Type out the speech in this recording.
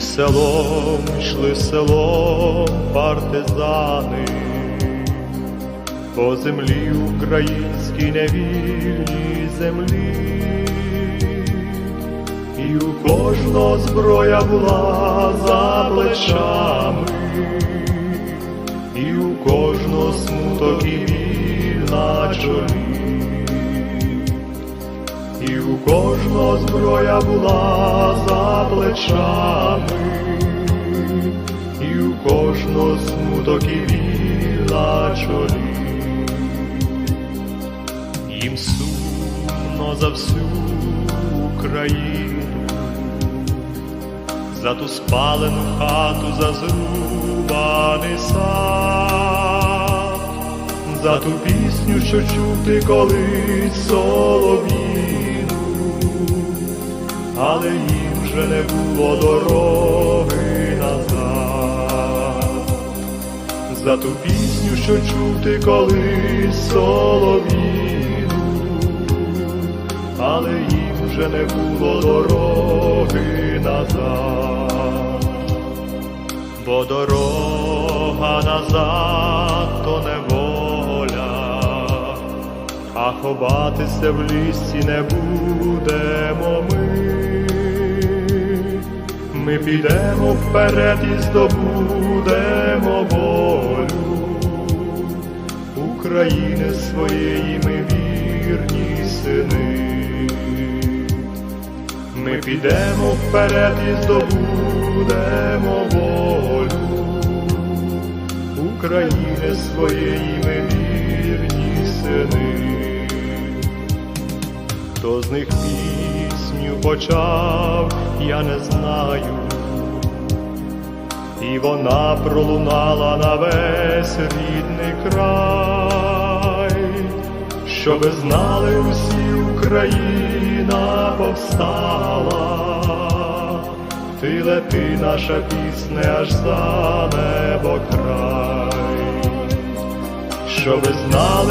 селом, йшли селом партизани, по землі українській невільній землі, і у кожного зброя була за плечами, і у кожного смуток і біль на чолі. І у кожного зброя була за плечами, і у кожного смуток і біль на чолі. Їм сумно за всю Україну, за ту спалену хату, за зрубаний сад, за ту пісню, що чути колись солов'їну, але їм вже не було дороги назад, за ту пісню, що чути колись солов'їну, але їм вже не було дороги назад, бо дорога назад то неволя, а ховатися в лісі не будемо ми. Ми підемо вперед і здобудемо волю України своєї ми вірні сини. Ми підемо вперед і здобудемо волю України своєї ми вірні сини. Хто з них пісню почав, я не знаю, і вона пролунала на весь рідний край, щоби знали усі Україна повстала, ти лети, наша пісня аж за небо край, щоби знали.